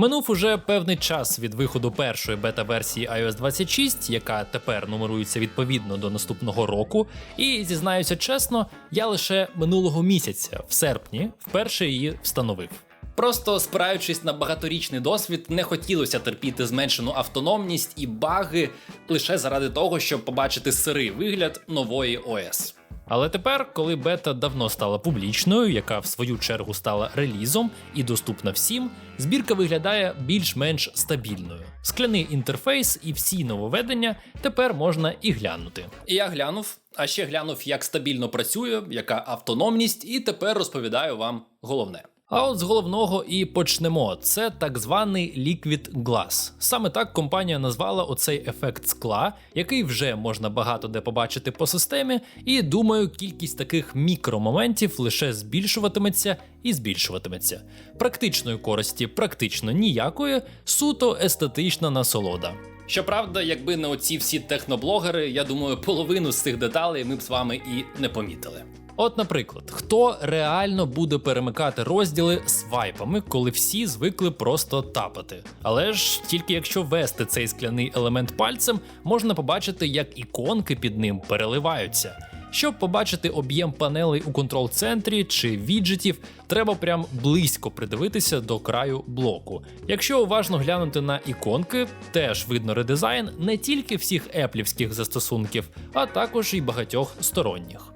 Минув уже певний час від виходу першої бета-версії iOS 26, яка тепер нумерується відповідно до наступного року. І зізнаюся чесно, я лише минулого місяця, в серпні, вперше її встановив. Просто спираючись на багаторічний досвід, не хотілося терпіти зменшену автономність і баги лише заради того, щоб побачити сирий вигляд нової ОС. Але тепер, коли бета давно стала публічною, яка в свою чергу стала релізом і доступна всім, збірка виглядає більш-менш стабільною. Скляний інтерфейс і всі нововведення тепер можна і глянути. І я глянув, а ще глянув, як стабільно працює, яка автономність, і тепер розповідаю вам головне. А от з головного і почнемо. Це так званий Liquid Glass. Саме так компанія назвала оцей ефект скла, який вже можна багато де побачити по системі, і думаю, кількість таких мікромоментів лише збільшуватиметься і збільшуватиметься. Практичної користі практично ніякої, суто естетична насолода. Щоправда, якби не оці всі техноблогери, я думаю, половину з цих деталей ми б з вами і не помітили. От, наприклад, хто реально буде перемикати розділи свайпами, коли всі звикли просто тапати. Але ж тільки якщо ввести цей скляний елемент пальцем, можна побачити, як іконки під ним переливаються. Щоб побачити об'єм панелей у контрол-центрі чи віджитів, треба прям близько придивитися до краю блоку. Якщо уважно глянути на іконки, теж видно редизайн не тільки всіх еплівських застосунків, а також і багатьох сторонніх.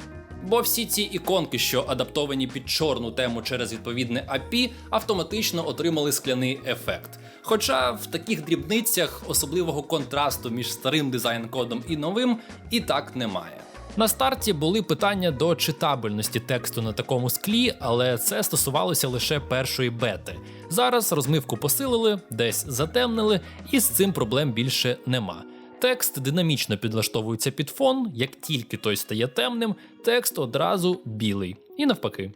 Бо всі ці іконки, що адаптовані під чорну тему через відповідне API, автоматично отримали скляний ефект. Хоча в таких дрібницях особливого контрасту між старим дизайн-кодом і новим і так немає. На старті були питання до читабельності тексту на такому склі, але це стосувалося лише першої бети. Зараз розмивку посилили, десь затемнили, і з цим проблем більше нема. Текст динамічно підлаштовується під фон, як тільки той стає темним, текст одразу білий. І навпаки.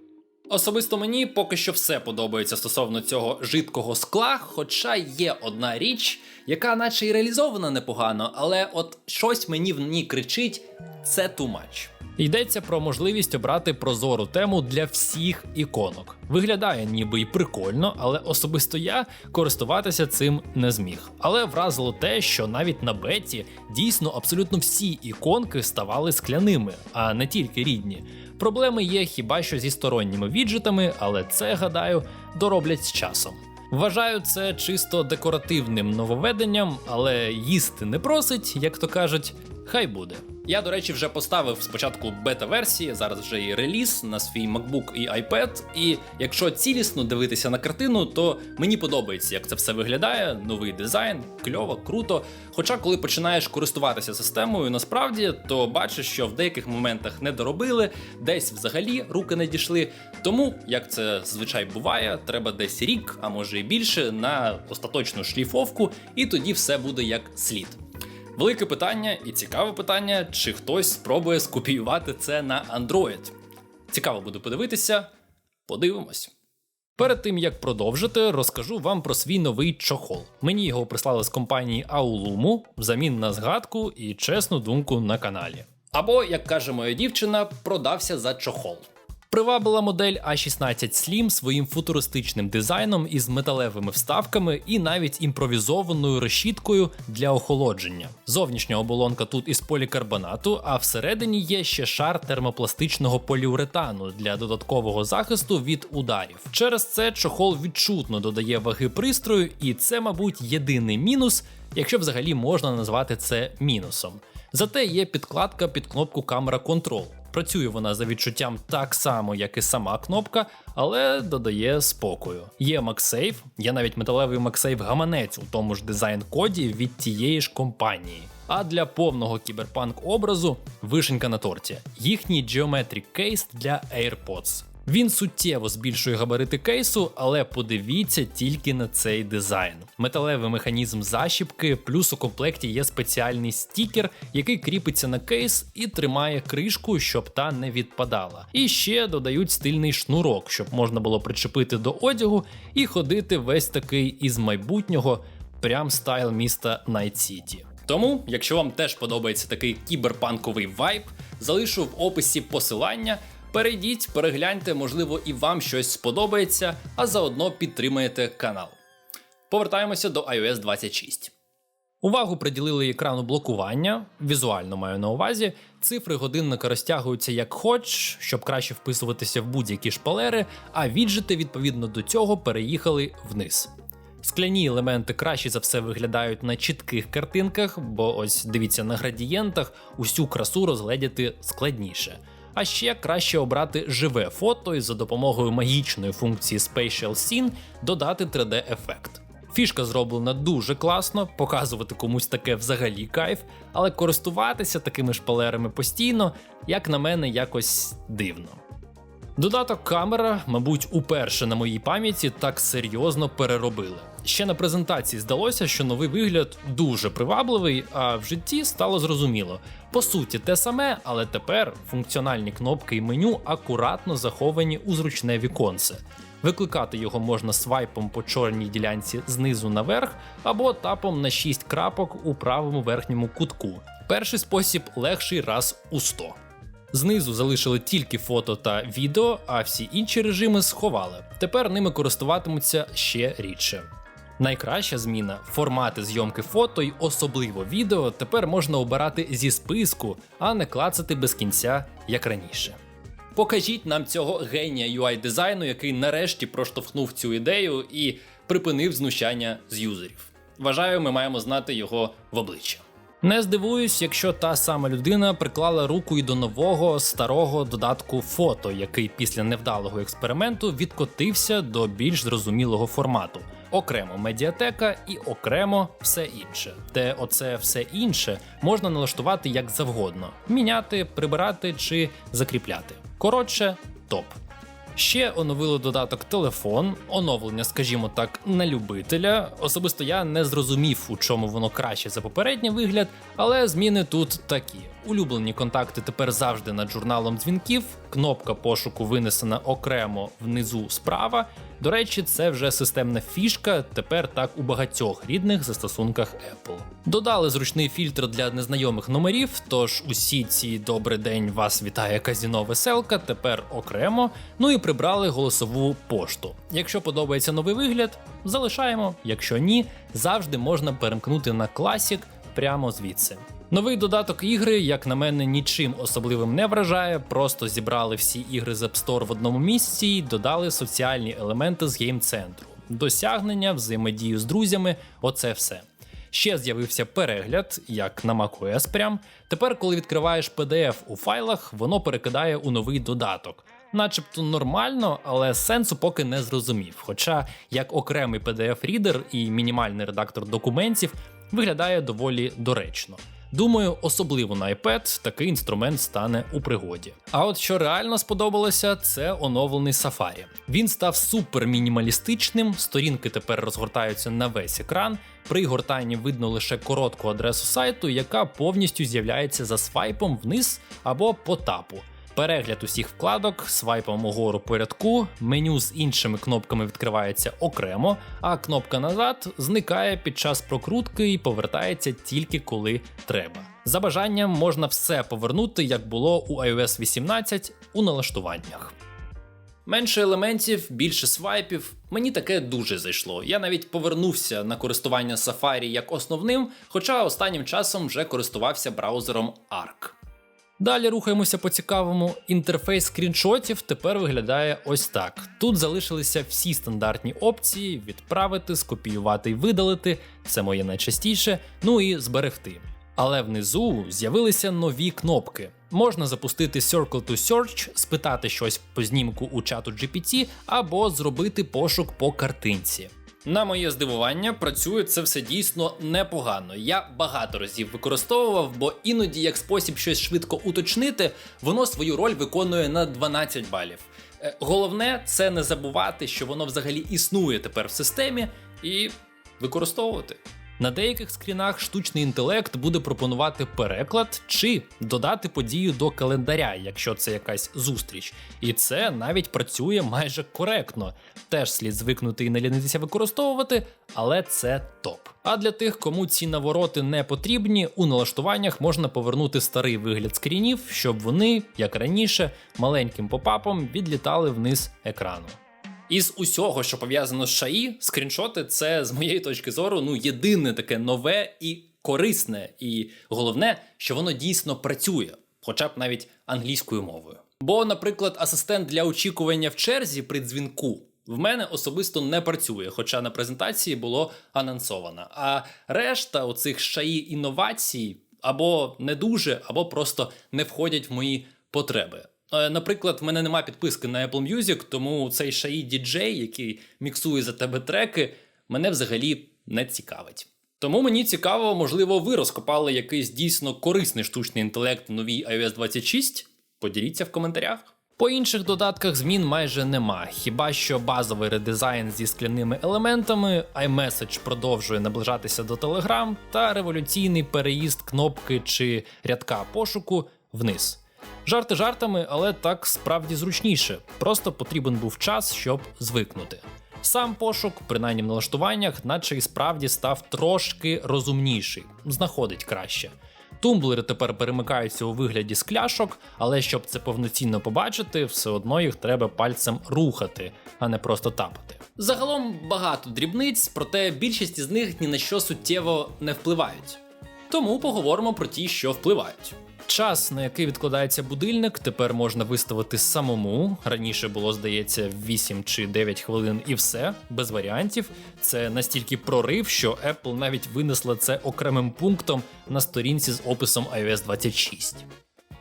Особисто мені поки що все подобається стосовно цього жидкого скла, хоча є одна річ, яка наче й реалізована непогано, але от щось мені в ній кричить: це much. Йдеться про можливість обрати прозору тему для всіх іконок. Виглядає ніби й прикольно, але особисто я користуватися цим не зміг. Але вразило те, що навіть на беті дійсно абсолютно всі іконки ставали скляними, а не тільки рідні. Проблеми є хіба що зі сторонніми віджитами, але це, гадаю, дороблять з часом. Вважаю це чисто декоративним нововведенням, але їсти не просить, як то кажуть, хай буде. Я, до речі, вже поставив спочатку бета-версії, зараз вже і реліз на свій MacBook і iPad. І якщо цілісно дивитися на картину, то мені подобається, як це все виглядає. Новий дизайн, кльово, круто. Хоча, коли починаєш користуватися системою, насправді, то бачиш, що в деяких моментах не доробили, десь взагалі руки не дійшли. Тому, як це звичай буває, треба десь рік, а може і більше, на остаточну шліфовку, і тоді все буде як слід. Велике питання і цікаве питання, чи хтось спробує скопіювати це на Android. Цікаво буде подивитися. Подивимось. Перед тим як продовжити, розкажу вам про свій новий чохол. Мені його прислали з компанії Aulumu взамін на згадку і чесну думку на каналі. Або, як каже моя дівчина, продався за чохол. Привабила модель A16 Slim своїм футуристичним дизайном із металевими вставками і навіть імпровізованою решіткою для охолодження. Зовнішня оболонка тут із полікарбонату, а всередині є ще шар термопластичного поліуретану для додаткового захисту від ударів. Через це чохол відчутно додає ваги пристрою, і це, мабуть, єдиний мінус, якщо взагалі можна назвати це мінусом. Зате є підкладка під кнопку камера контрол. Працює вона за відчуттям так само, як і сама кнопка, але додає спокою. Є MagSafe, є навіть металевий MagSafe гаманець у тому ж дизайн-коді від тієї ж компанії. А для повного кіберпанк образу вишенька на торті. Їхній Geometric Case для AirPods. Він суттєво збільшує габарити кейсу, але подивіться тільки на цей дизайн. Металевий механізм защіпки, плюс у комплекті є спеціальний стікер, який кріпиться на кейс і тримає кришку, щоб та не відпадала. І ще додають стильний шнурок, щоб можна було причепити до одягу і ходити весь такий із майбутнього, прям стайл міста Найт Сіті. Тому, якщо вам теж подобається такий кіберпанковий вайб, залишу в описі посилання. Перейдіть, перегляньте, можливо, і вам щось сподобається, а заодно підтримаєте канал. Повертаємося до iOS 26. Увагу приділили екрану блокування, візуально маю на увазі. Цифри годинника розтягуються як хоч, щоб краще вписуватися в будь-які шпалери, а віджити відповідно до цього переїхали вниз. Скляні елементи краще за все виглядають на чітких картинках, бо ось дивіться на градієнтах усю красу розгледіти складніше. А ще краще обрати живе фото і за допомогою магічної функції Spatial Scene додати 3D-ефект. Фішка зроблена дуже класно, показувати комусь таке взагалі кайф, але користуватися такими шпалерами постійно, як на мене, якось дивно. Додаток камера, мабуть, уперше на моїй пам'яті так серйозно переробили. Ще на презентації здалося, що новий вигляд дуже привабливий, а в житті стало зрозуміло. По суті, те саме, але тепер функціональні кнопки і меню акуратно заховані у зручне віконце. Викликати його можна свайпом по чорній ділянці знизу наверх або тапом на 6 крапок у правому верхньому кутку. Перший спосіб легший раз у 100. Знизу залишили тільки фото та відео, а всі інші режими сховали. Тепер ними користуватимуться ще рідше. Найкраща зміна формати зйомки фото й особливо відео тепер можна обирати зі списку, а не клацати без кінця, як раніше. Покажіть нам цього генія UI дизайну, який нарешті проштовхнув цю ідею і припинив знущання з юзерів. Вважаю, ми маємо знати його в обличчя. Не здивуюсь, якщо та сама людина приклала руку і до нового старого додатку фото, який після невдалого експерименту відкотився до більш зрозумілого формату. Окремо медіатека і окремо все інше. Те, оце все інше можна налаштувати як завгодно: міняти, прибирати чи закріпляти. Коротше, топ. Ще оновили додаток телефон, оновлення, скажімо так, на любителя. Особисто я не зрозумів, у чому воно краще за попередній вигляд, але зміни тут такі: улюблені контакти тепер завжди над журналом дзвінків. Кнопка пошуку винесена окремо внизу справа. До речі, це вже системна фішка. Тепер так у багатьох рідних застосунках Apple. Додали зручний фільтр для незнайомих номерів. Тож усі ці добрий день вас вітає казіно веселка. Тепер окремо. Ну і прибрали голосову пошту. Якщо подобається новий вигляд, залишаємо. Якщо ні, завжди можна перемкнути на класік прямо звідси. Новий додаток ігри, як на мене, нічим особливим не вражає. Просто зібрали всі ігри з App Store в одному місці і додали соціальні елементи з гейм-центру. Досягнення, взаємодію з друзями оце все. Ще з'явився перегляд, як на macOS прям. Тепер, коли відкриваєш PDF у файлах, воно перекидає у новий додаток. Начебто нормально, але сенсу поки не зрозумів. Хоча як окремий PDF-рідер і мінімальний редактор документів виглядає доволі доречно. Думаю, особливо на iPad такий інструмент стане у пригоді. А от що реально сподобалося, це оновлений Safari. Він став супер мінімалістичним, сторінки тепер розгортаються на весь екран. При гортанні видно лише коротку адресу сайту, яка повністю з'являється за свайпом вниз або по тапу. Перегляд усіх вкладок свайпом угору по рядку, меню з іншими кнопками відкривається окремо, а кнопка назад зникає під час прокрутки і повертається тільки коли треба. За бажанням можна все повернути, як було у iOS 18 у налаштуваннях. Менше елементів, більше свайпів. Мені таке дуже зайшло. Я навіть повернувся на користування Safari як основним, хоча останнім часом вже користувався браузером Arc. Далі рухаємося по цікавому. Інтерфейс скріншотів тепер виглядає ось так. Тут залишилися всі стандартні опції: відправити, скопіювати і видалити це моє найчастіше, ну і зберегти. Але внизу з'явилися нові кнопки. Можна запустити Circle to Search, спитати щось по знімку у чату GPT або зробити пошук по картинці. На моє здивування, працює це все дійсно непогано. Я багато разів використовував, бо іноді, як спосіб щось швидко уточнити, воно свою роль виконує на 12 балів. Е, Головне це не забувати, що воно взагалі існує тепер в системі, і використовувати. На деяких скрінах штучний інтелект буде пропонувати переклад чи додати подію до календаря, якщо це якась зустріч. І це навіть працює майже коректно. Теж слід звикнути і не лінитися використовувати, але це топ. А для тих, кому ці навороти не потрібні, у налаштуваннях можна повернути старий вигляд скрінів, щоб вони, як раніше, маленьким попапом відлітали вниз екрану. Із усього, що пов'язано з ШАІ, скріншоти це з моєї точки зору ну єдине таке нове і корисне, і головне, що воно дійсно працює, хоча б навіть англійською мовою. Бо, наприклад, асистент для очікування в черзі при дзвінку в мене особисто не працює, хоча на презентації було анонсовано. А решта оцих шаї інновацій або не дуже, або просто не входять в мої потреби. Е, Наприклад, в мене немає підписки на Apple Music, тому цей шаї діджей, який міксує за тебе треки, мене взагалі не цікавить. Тому мені цікаво, можливо, ви розкопали якийсь дійсно корисний штучний інтелект в новій iOS 26? Поділіться в коментарях. По інших додатках змін майже нема, хіба що базовий редизайн зі скляними елементами, iMessage продовжує наближатися до Telegram та революційний переїзд кнопки чи рядка пошуку вниз. Жарти жартами, але так справді зручніше. Просто потрібен був час, щоб звикнути. Сам пошук, принаймні в налаштуваннях, наче і справді став трошки розумніший, знаходить краще. Тумблери тепер перемикаються у вигляді скляшок, але щоб це повноцінно побачити, все одно їх треба пальцем рухати, а не просто тапати. Загалом багато дрібниць, проте більшість із них ні на що суттєво не впливають. Тому поговоримо про ті, що впливають. Час, на який відкладається будильник, тепер можна виставити самому. Раніше було, здається, 8 чи 9 хвилин і все, без варіантів. Це настільки прорив, що Apple навіть винесла це окремим пунктом на сторінці з описом iOS 26.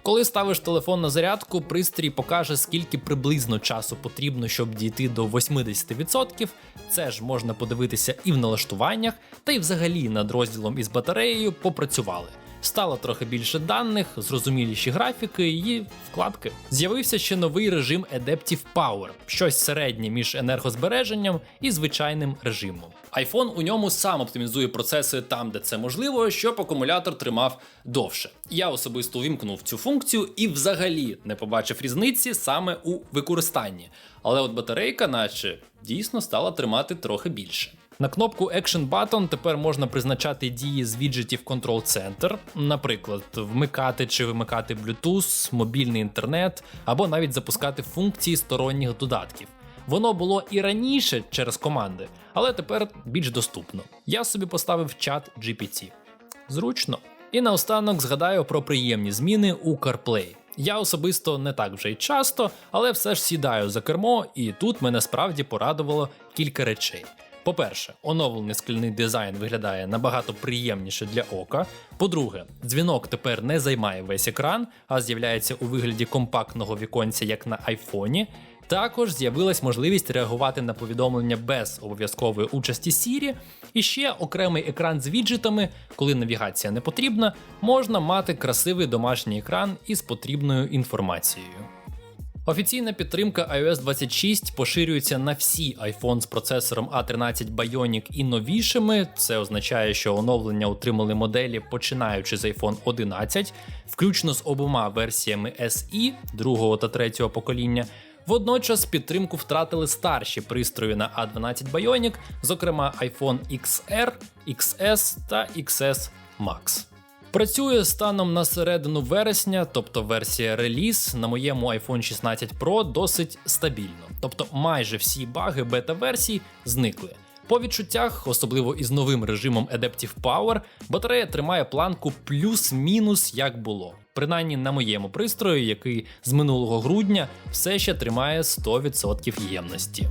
Коли ставиш телефон на зарядку, пристрій покаже, скільки приблизно часу потрібно, щоб дійти до 80%. Це ж можна подивитися і в налаштуваннях, та й взагалі над розділом із батареєю попрацювали. Стало трохи більше даних, зрозуміліші графіки і вкладки. З'явився ще новий режим Adaptive Power, щось середнє між енергозбереженням і звичайним режимом. iPhone у ньому сам оптимізує процеси там, де це можливо, щоб акумулятор тримав довше. Я особисто увімкнув цю функцію і взагалі не побачив різниці саме у використанні. Але от батарейка, наче дійсно стала тримати трохи більше. На кнопку Action Button тепер можна призначати дії з віджитів Control Center, наприклад, вмикати чи вимикати Bluetooth, мобільний інтернет або навіть запускати функції сторонніх додатків. Воно було і раніше через команди, але тепер більш доступно. Я собі поставив чат GPT. Зручно. І наостанок згадаю про приємні зміни у CarPlay. Я особисто не так вже й часто, але все ж сідаю за кермо, і тут мене справді порадувало кілька речей. По-перше, оновлений скляний дизайн виглядає набагато приємніше для ока. По-друге, дзвінок тепер не займає весь екран, а з'являється у вигляді компактного віконця, як на айфоні. Також з'явилась можливість реагувати на повідомлення без обов'язкової участі Siri. І ще окремий екран з віджитами, коли навігація не потрібна, можна мати красивий домашній екран із потрібною інформацією. Офіційна підтримка iOS 26 поширюється на всі iPhone з процесором A13 Bionic і новішими. Це означає, що оновлення отримали моделі починаючи з iPhone 11, включно з обома версіями SE другого та третього покоління. Водночас підтримку втратили старші пристрої на A12 Bionic, зокрема iPhone XR, XS та XS Max. Працює станом на середину вересня, тобто версія реліз на моєму iPhone 16 Pro досить стабільно. Тобто майже всі баги бета-версій зникли. По відчуттях, особливо із новим режимом Adaptive Power, батарея тримає планку плюс-мінус як було. Принаймні на моєму пристрої, який з минулого грудня все ще тримає 100% ємності.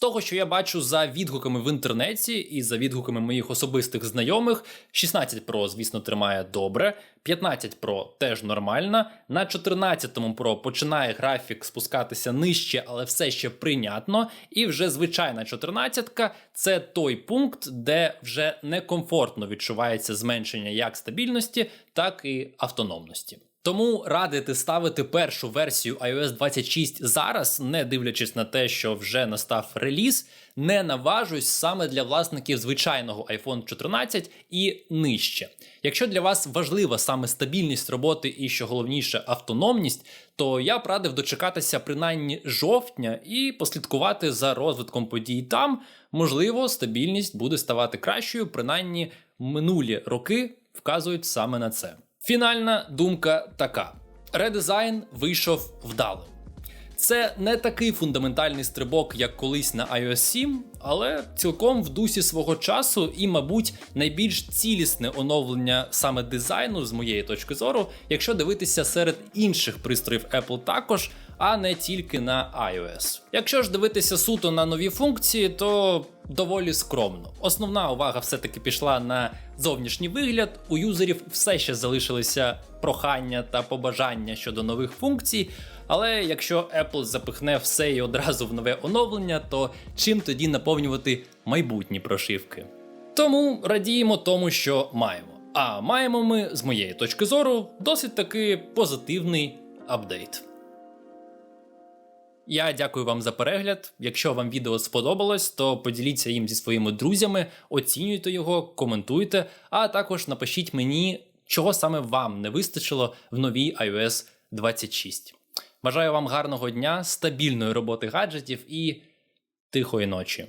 Того, що я бачу за відгуками в інтернеті і за відгуками моїх особистих знайомих, 16 Pro, звісно, тримає добре, 15 Pro теж нормально. На 14 Pro починає графік спускатися нижче, але все ще прийнятно. І вже звичайна 14 це той пункт, де вже некомфортно відчувається зменшення як стабільності, так і автономності. Тому радити ставити першу версію iOS 26 зараз, не дивлячись на те, що вже настав реліз, не наважусь саме для власників звичайного iPhone 14 і нижче. Якщо для вас важлива саме стабільність роботи і, що головніше, автономність, то я б радив дочекатися принаймні жовтня і послідкувати за розвитком подій там. Можливо, стабільність буде ставати кращою, принаймні минулі роки вказують саме на це. Фінальна думка така: редизайн вийшов вдалим. Це не такий фундаментальний стрибок, як колись на iOS 7, але цілком в дусі свого часу і, мабуть, найбільш цілісне оновлення саме дизайну, з моєї точки зору, якщо дивитися серед інших пристроїв Apple також, а не тільки на iOS. Якщо ж дивитися суто на нові функції, то доволі скромно. Основна увага все-таки пішла на зовнішній вигляд. У юзерів все ще залишилися прохання та побажання щодо нових функцій. Але якщо Apple запихне все і одразу в нове оновлення, то чим тоді наповнювати майбутні прошивки? Тому радіємо тому, що маємо. А маємо ми, з моєї точки зору, досить таки позитивний апдейт. Я дякую вам за перегляд. Якщо вам відео сподобалось, то поділіться їм зі своїми друзями, оцінюйте його, коментуйте, а також напишіть мені, чого саме вам не вистачило в новій iOS 26. Бажаю вам гарного дня, стабільної роботи гаджетів і тихої ночі.